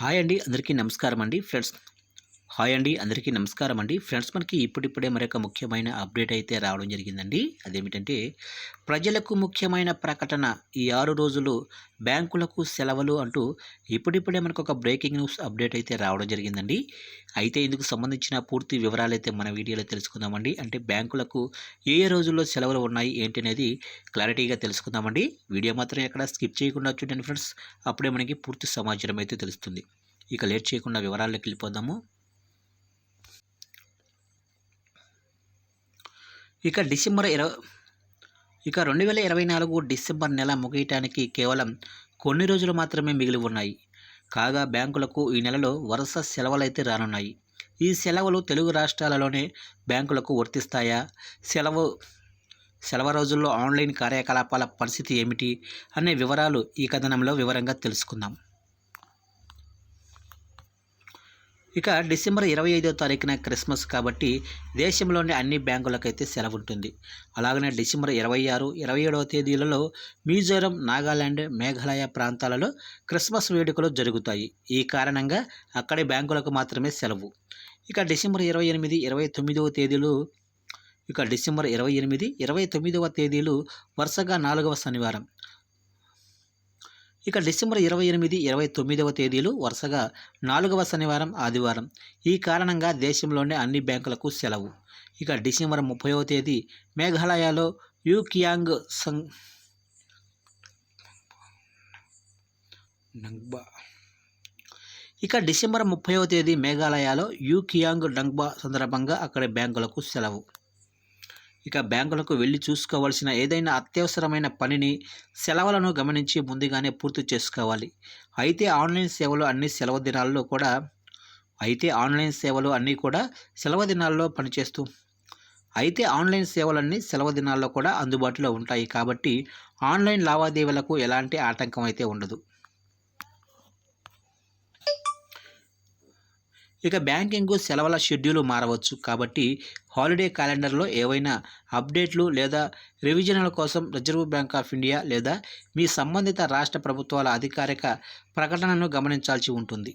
Hi అండి. అందరికీ నమస్కారం అండి. ఫ్రెండ్స్ హాయ్ అండి అందరికీ నమస్కారం అండి. ఫ్రెండ్స్ మనకి ఇప్పుడిప్పుడే మరొక ముఖ్యమైన అప్డేట్ అయితే రావడం జరిగిందండి. అదేమిటంటే ప్రజలకు ముఖ్యమైన ప్రకటన ఈ ఆరు రోజులు బ్యాంకులకు సెలవులు అంటూ ఇప్పుడిప్పుడే మనకు ఒక బ్రేకింగ్ న్యూస్ అప్డేట్ అయితే రావడం జరిగిందండి. అయితే ఇందుకు సంబంధించిన పూర్తి వివరాలు అయితే మన వీడియోలో తెలుసుకుందామండి. అంటే బ్యాంకులకు ఏ ఏ రోజుల్లో సెలవులు ఉన్నాయి ఏంటి అనేది క్లారిటీగా తెలుసుకుందామండి. వీడియో మాత్రం ఎక్కడ స్కిప్ చేయకుండా చూడండి ఫ్రెండ్స్. అప్పుడే మనకి పూర్తి సమాచారం అయితే తెలుస్తుంది. ఇక లేట్ చేయకుండా వివరాల్లోకి వెళ్ళిపోదాము. ఇక డిసెంబర్ ఇరవై ఇక రెండు వేల ఇరవై నాలుగు డిసెంబర్ నెల ముగియటానికి కేవలం కొన్ని రోజులు మాత్రమే మిగిలి ఉన్నాయి. కాగా బ్యాంకులకు ఈ నెలలో వరుస సెలవులైతే రానున్నాయి. ఈ సెలవులు తెలుగు రాష్ట్రాలలోనే బ్యాంకులకు వర్తిస్తాయా? సెలవు సెలవు రోజుల్లో ఆన్లైన్ కార్యకలాపాల పరిస్థితి ఏమిటి? అనే వివరాలు ఈ కథనంలో వివరంగా తెలుసుకుందాం. ఇక డిసెంబర్ ఇరవై ఐదో తారీఖున క్రిస్మస్ కాబట్టి దేశంలోని అన్ని బ్యాంకులకైతే సెలవు ఉంటుంది అలాగనే డిసెంబర్ ఇరవై ఆరు ఇరవై ఏడవ తేదీలలో మిజోరం నాగాలాండ్ మేఘాలయ ప్రాంతాలలో క్రిస్మస్ వేడుకలు జరుగుతాయి. ఈ కారణంగా అక్కడి బ్యాంకులకు మాత్రమే సెలవు. ఇక డిసెంబర్ ఇరవై ఎనిమిది ఇరవై తొమ్మిదవ తేదీలు ఇక డిసెంబర్ ఇరవై ఎనిమిది ఇరవై తొమ్మిదవ తేదీలు వరుసగా నాలుగవ శనివారం. ఇక డిసెంబర్ ఇరవై ఎనిమిది ఇరవై తొమ్మిదవ తేదీలు వరుసగా నాలుగవ శనివారం ఆదివారం. ఈ కారణంగా దేశంలోని అన్ని బ్యాంకులకు సెలవు. ఇక డిసెంబర్ ముప్పైవ తేదీ మేఘాలయలో యూకియాంగ్ సంగ్ డంగ్బా. ఇక డిసెంబర్ ముప్పైవ తేదీ మేఘాలయలో యూకియాంగ్ డంగ్బా సందర్భంగా అక్కడి బ్యాంకులకు సెలవు. ఇక బ్యాంకులకు వెళ్ళి చూసుకోవాల్సిన ఏదైనా అత్యవసరమైన పనిని సెలవులను గమనించి ముందుగానే పూర్తి చేసుకోవాలి. అయితే ఆన్లైన్ సేవలు అన్ని సెలవు దినాల్లో కూడా అయితే ఆన్లైన్ సేవలు అన్నీ కూడా సెలవు దినాల్లో పనిచేస్తూ అయితే ఆన్లైన్ సేవలన్నీ సెలవు దినాల్లో కూడా అందుబాటులో ఉంటాయి. కాబట్టి ఆన్లైన్ లావాదేవీలకు ఎలాంటి ఆటంకం అయితే ఉండదు. ఇక బ్యాంకింగ్ సెలవుల షెడ్యూల్ మారవచ్చు. కాబట్టి హాలిడే క్యాలెండర్లో ఏవైనా అప్డేట్లు లేదా రివిజన్ల కోసం రిజర్వ్ బ్యాంక్ ఆఫ్ ఇండియా లేదా మీ సంబంధిత రాష్ట్ర ప్రభుత్వాల అధికారిక ప్రకటనను గమనించాల్సి ఉంటుంది.